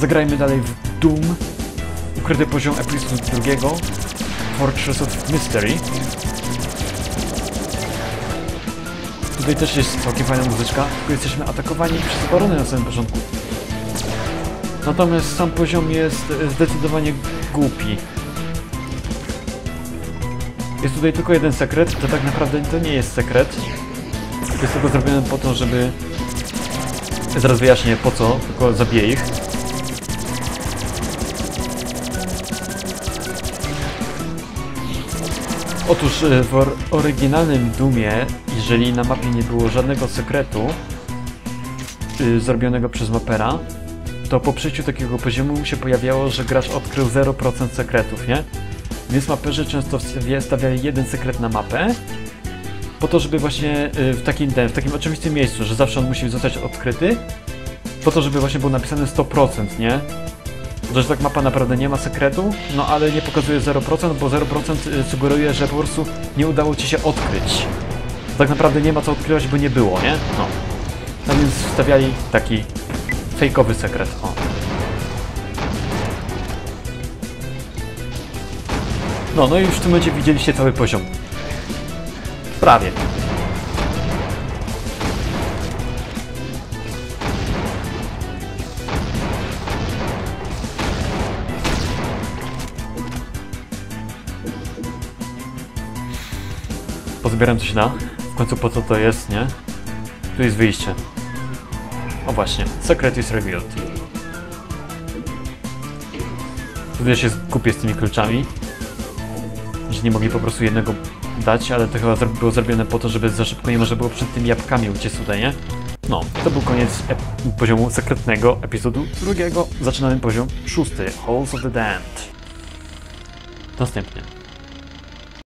Zagrajmy dalej w Doom. Ukryty poziom epizodu drugiego. Fortress of Mystery. Tutaj też jest całkiem fajna muzyczka, tylko jesteśmy atakowani przez obrony na samym początku. Natomiast sam poziom jest e, zdecydowanie głupi. Jest tutaj tylko jeden sekret, to tak naprawdę to nie jest sekret. Jest tylko zrobione po to, żeby... Zaraz wyjaśnię po co, tylko zabiję ich. Otóż e, w or oryginalnym Doomie, jeżeli na mapie nie było żadnego sekretu y, zrobionego przez mapera, to po przejściu takiego poziomu się pojawiało, że gracz odkrył 0% sekretów, nie? Więc maperzy często stawiali jeden sekret na mapę, po to, żeby właśnie y, w takim, w takim oczywistym miejscu, że zawsze on musi zostać odkryty, po to, żeby właśnie było napisane 100%, nie? Że tak mapa naprawdę nie ma sekretu, no ale nie pokazuje 0%, bo 0% y, sugeruje, że po prostu nie udało ci się odkryć. Tak naprawdę nie ma co odkrywać, bo nie było, nie? No. No więc wstawiali taki fejkowy sekret. O. No, no i już w tym momencie widzieliście cały poziom. Prawie. Pozbieram coś na. W końcu po co to jest, nie? Tu jest wyjście. O właśnie, secret is revealed. Tutaj się kupię z tymi kluczami. Że nie mogli po prostu jednego dać, ale to chyba było zrobione po to, żeby za szybko nie można było przed tymi jabłkami uciec tutaj, nie? No, to był koniec poziomu sekretnego epizodu drugiego. Zaczynamy poziom szósty, Halls of the Damned. Następnie.